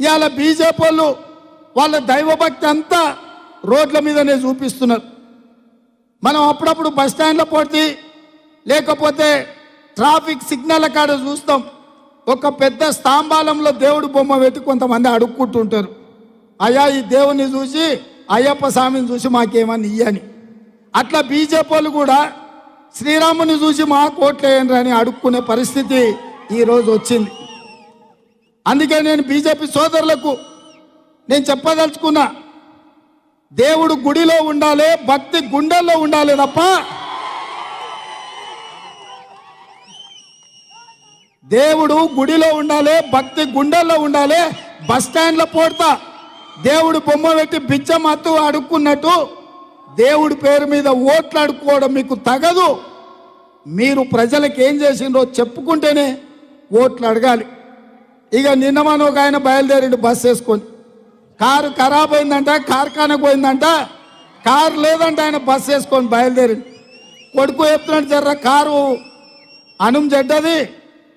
ఇవాళ బీజేపీ వాళ్ళు వాళ్ళ దైవభక్తి అంతా రోడ్ల మీదనే చూపిస్తున్నారు. మనం అప్పుడప్పుడు బస్ స్టాండ్లో పోటీ లేకపోతే ట్రాఫిక్ సిగ్నల్ కాడ చూస్తాం. ఒక పెద్ద స్తంభాలంలో దేవుడు బొమ్మ పెట్టి కొంతమంది అడుక్కుంటుంటారు. అయ్యా ఈ దేవుని చూసి అయ్యప్ప స్వామిని చూసి మాకేమని ఇయ్యని. అట్లా బీజేపీ వాళ్ళు కూడా శ్రీరాముని చూసి మా ఓట్లేయండి అని అడుక్కునే పరిస్థితి ఈరోజు వచ్చింది. అందుకే నేను బీజేపీ సోదరులకు నేను చెప్పదలుచుకున్నా దేవుడు గుడిలో ఉండాలి భక్తి గుండెల్లో ఉండాలి తప్ప దేవుడు గుడిలో ఉండాలి భక్తి గుండెల్లో ఉండాలి బస్ స్టాండ్లో పోడతా దేవుడు బొమ్మ పెట్టి బిచ్చమత్తు అడుక్కున్నట్టు దేవుడి పేరు మీద ఓట్లు అడుక్కోవడం మీకు తగదు. మీరు ప్రజలకు ఏం చేసిండ్రో చెప్పుకుంటేనే ఓట్లు అడగాలి. ఇక నిన్న మనం ఒక ఆయన బయలుదేరిండు బస్సు వేసుకొని. కారు ఖరాబ్ అయిందంట కార్ఖానకు పోయిందంట. కారు లేదంట ఆయన బస్సు వేసుకొని బయలుదేరిండు. కొడుకు చెప్తున్నాడు జర్ర కారు అనుం చెడ్డది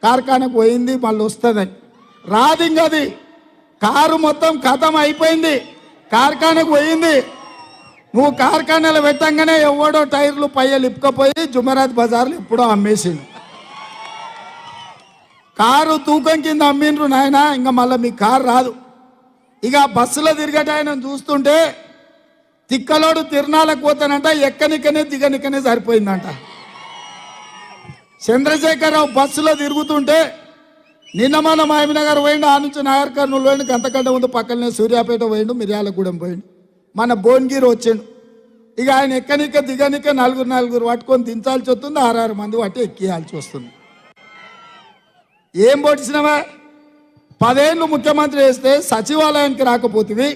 కార్ఖానకు పోయింది మళ్ళీ వస్తుందని. రాదు ఇంకది కారు మొత్తం కథం అయిపోయింది కార్ఖానకు పోయింది. నువ్వు కార్ఖానాలో పెట్టంగానే ఎవడో టైర్లు పయ్యలు ఇప్పుకపోయి జుమరాత్ బజార్లు ఎప్పుడో అమ్మేసిండు. కారు తూకం కింద అమ్మిండ్రు నాయన ఇంకా మళ్ళీ మీ కారు రాదు. ఇక బస్సులో తిరిగట ఆయన చూస్తుంటే తిక్కలోడు తిరణాలకు పోతానంట ఎక్కనికనే దిగనికనే సరిపోయిందంట. చంద్రశేఖరరావు బస్సులో తిరుగుతుంటే నిన్న మన మాయమనగర్ పోయిండు ఆ నుంచి నాయర్ కర్నూలు పోయిండు గంతకంటే ముందు పక్కనే సూర్యాపేట పోయిండు మిర్యాలగూడెం పోయిండు. మన భువనగిరి వచ్చిండు. ఇక ఆయన ఎక్కనిక దిగనిక నలుగురు నలుగురు పట్టుకొని దించాల్సి వస్తుంది ఆరారు మంది పట్టి ఎక్కియాల్సి వస్తుంది. ఏం పొడిచినవా పదేళ్ళు ముఖ్యమంత్రి వేస్తే సచివాలయానికి రాకపోతివి.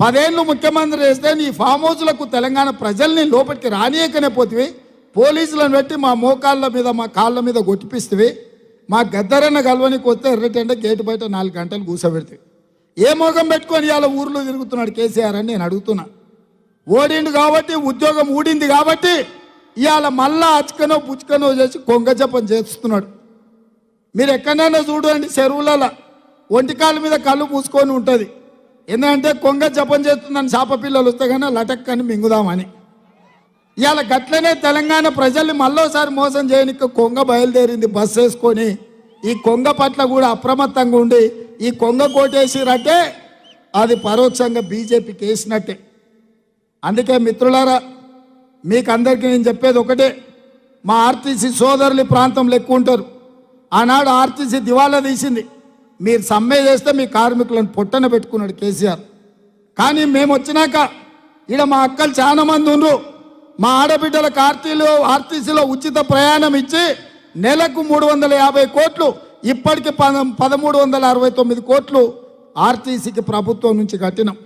పదేళ్ళు ముఖ్యమంత్రి వేస్తే నీ ఫామ్ హౌస్లకు తెలంగాణ ప్రజల్ని లోపలికి రానియకనే పోతివి. పోలీసులను పెట్టి మా మోకాళ్ళ మీద మా కాళ్ళ మీద గొట్టిపిస్తుంది మా గద్దరన్న గల్వనికి వస్తే ఎర్రటెండ గేటు బయట నాలుగు గంటలు కూర్చోబెడితే ఏ మోగం పెట్టుకొని ఇవాళ ఊర్లో తిరుగుతున్నాడు కేసీఆర్ అని నేను అడుగుతున్నా. ఓడిండు కాబట్టి ఉద్యోగం ఊడింది కాబట్టి ఇవాళ మళ్ళా అచ్చుకనో పుచ్చుకనో చేసి కొంగజపం చేస్తున్నాడు. మీరు ఎక్కడైనా చూడండి చెరువులలో ఒంటికాల మీద కళ్ళు మూసుకొని ఉంటుంది. ఎందుకంటే కొంగ జపం చేస్తుందని చేప పిల్లలు వస్తే కానీ లటక్ అని మింగుదామని. ఇవాళ గట్లనే తెలంగాణ ప్రజల్ని మళ్ళోసారి మోసం చేయడానికి కొంగ బయలుదేరింది బస్సు వేసుకొని. ఈ కొంగ పట్ల కూడా అప్రమత్తంగా ఉండి ఈ కొంగ కోటేసిరంటే అది పరోక్షంగా బీజేపీకి వేసినట్టే అందుకే మిత్రులారా మీకు అందరికీ నేను చెప్పేది ఒకటే. మా ఆర్టీసీ సోదరులు ఈ ప్రాంతంలో ఎక్కువ ఉంటారు. ఆనాడు ఆర్టీసీ దివాలా తీసింది. మీరు సమ్మె చేస్తే మీ కార్మికులను పొట్టన పెట్టుకున్నాడు కేసీఆర్. కానీ మేము వచ్చినాక ఈడ మా అక్కలు చాలా మంది ఉండ్రు. మా ఆడబిడ్డలకు ఆర్టీలో ఆర్టీసీలో ఉచిత ప్రయాణం ఇచ్చి నెలకు మూడు వందల యాభై కోట్లు ఇప్పటికి పద పదమూడు వందల అరవై తొమ్మిది కోట్లు ఆర్టీసీకి ప్రభుత్వం నుంచి కట్టినాం.